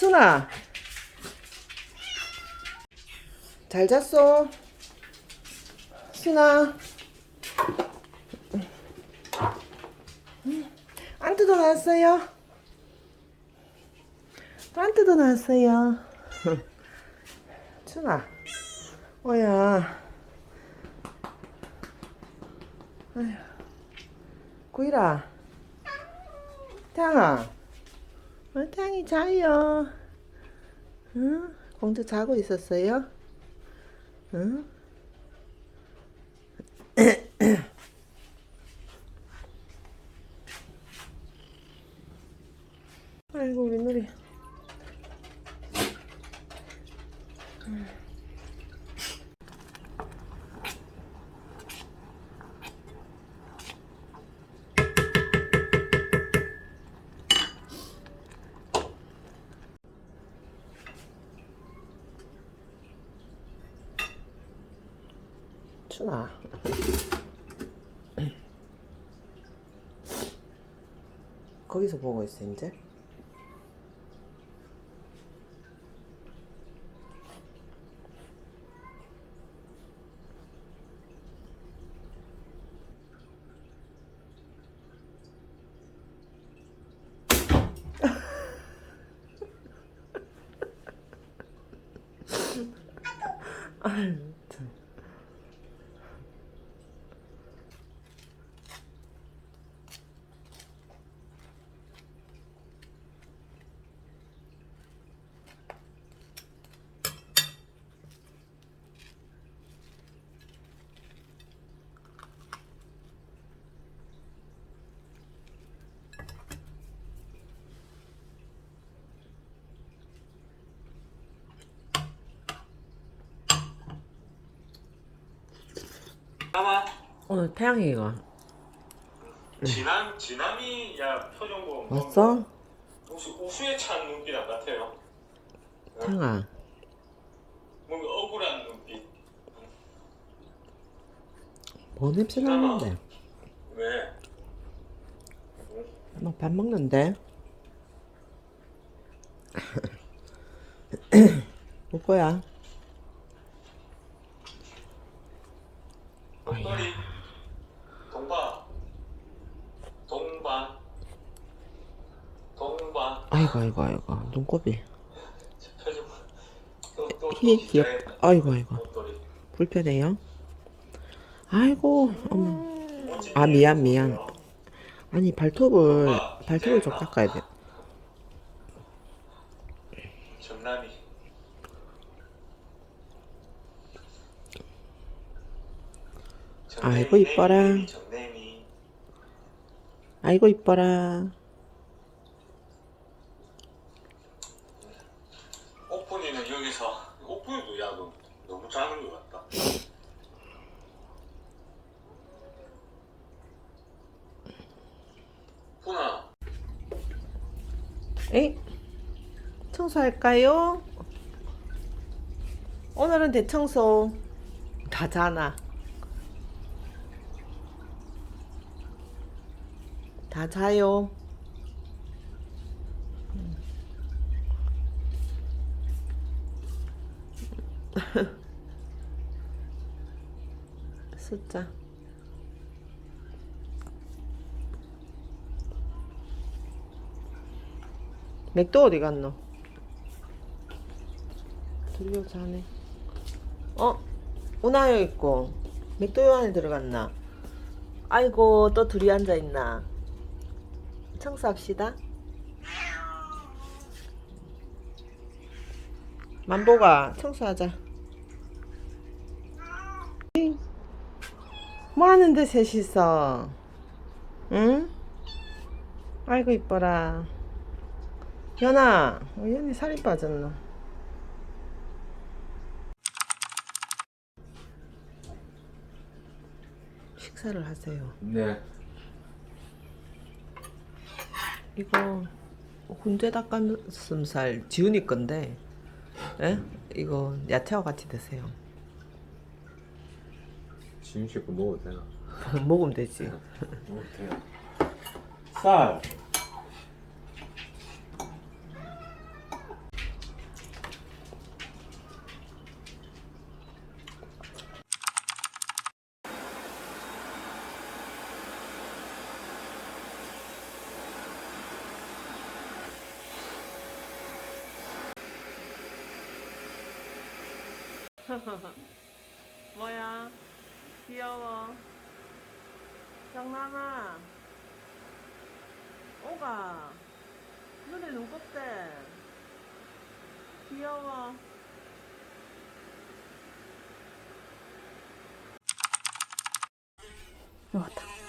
준아. 잘 잤어? 순아. 안 뜯어놨어요? 안 뜯어놨어요? 준아. 뭐야. 구이라. 태양아. 어, 태양이 자요. 응? 공주 자고 있었어요? 응? 아이고 우리 누리. 준아. 거기서 보고 있어 이제. 아유, 참. 아마 오늘 태양이가 지남 지남이 야 표정 보면 뭐 왔어? 혹시 우수에 찬 눈빛 안 같아요? 태양아. 뭔가 억울한 눈빛. 뭐 냄새 나는데? 왜? 막 밥 먹는데? 올 거야. 목도리. 동바. 동바. 동바. 아이고 아이고 아이고 눈곱이. 귀에 귀엽. 아이고 아이고. 불편해요. 아이고 어머. 아, 미안, 미안. 모르겠어요. 아니 발톱을 발톱을 좀 깎아야 돼. 정남이. 아이고, 이뻐라. 아이고 이뻐라. 오픈이는 여기서 오픈이도 야너 너무 작은 것 같다. 푸나 에이 청소할까요? 오늘은 대청소 다 자나 다 자요 숫자 맥도 어디 갔노? 들려 자네. 어? 오나요 있고 맥도 요 안에 들어갔나? 아이고 또 둘이 앉아 있나? 청소합시다. 만보가 청소하자. 뭐 하는데 셋이서? 응? 아이고 이뻐라. 연아, 어, 연이 살이 빠졌나? 식사를 하세요. 네 이거 훈제 닭가슴살 지훈이 건데, 예? 이거 야채와 같이 드세요. 지금 씨거 먹어도 되나? 먹으면 되지. 먹어도 돼요. 쌀. 뭐야? 귀여워. 정남아. 오가. 눈에 눈곱대. 귀여워. 왔다.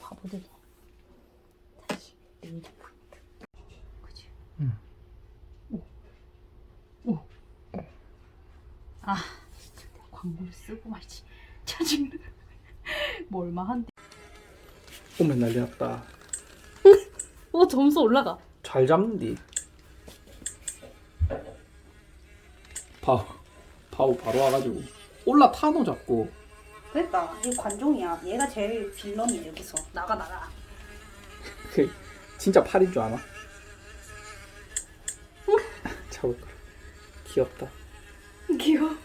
바보들. 다시 레이저 포인트. 그치? 응. 오. 오. 아, 진짜 내가 광고를 쓰고 말지. 짜증나. 뭐 얼마 한대. 오면 난리 났다. 오, 점수 올라가. 잘 잡는디. 파우, 파우 바로 와가지고 올라타노 잡고 됐다. 이 관종이야. 얘가 제일 빌런이야 여기서. 나가 나가. 그 진짜 팔인 줄 아나? 잡을 거. 귀엽다. 귀여워.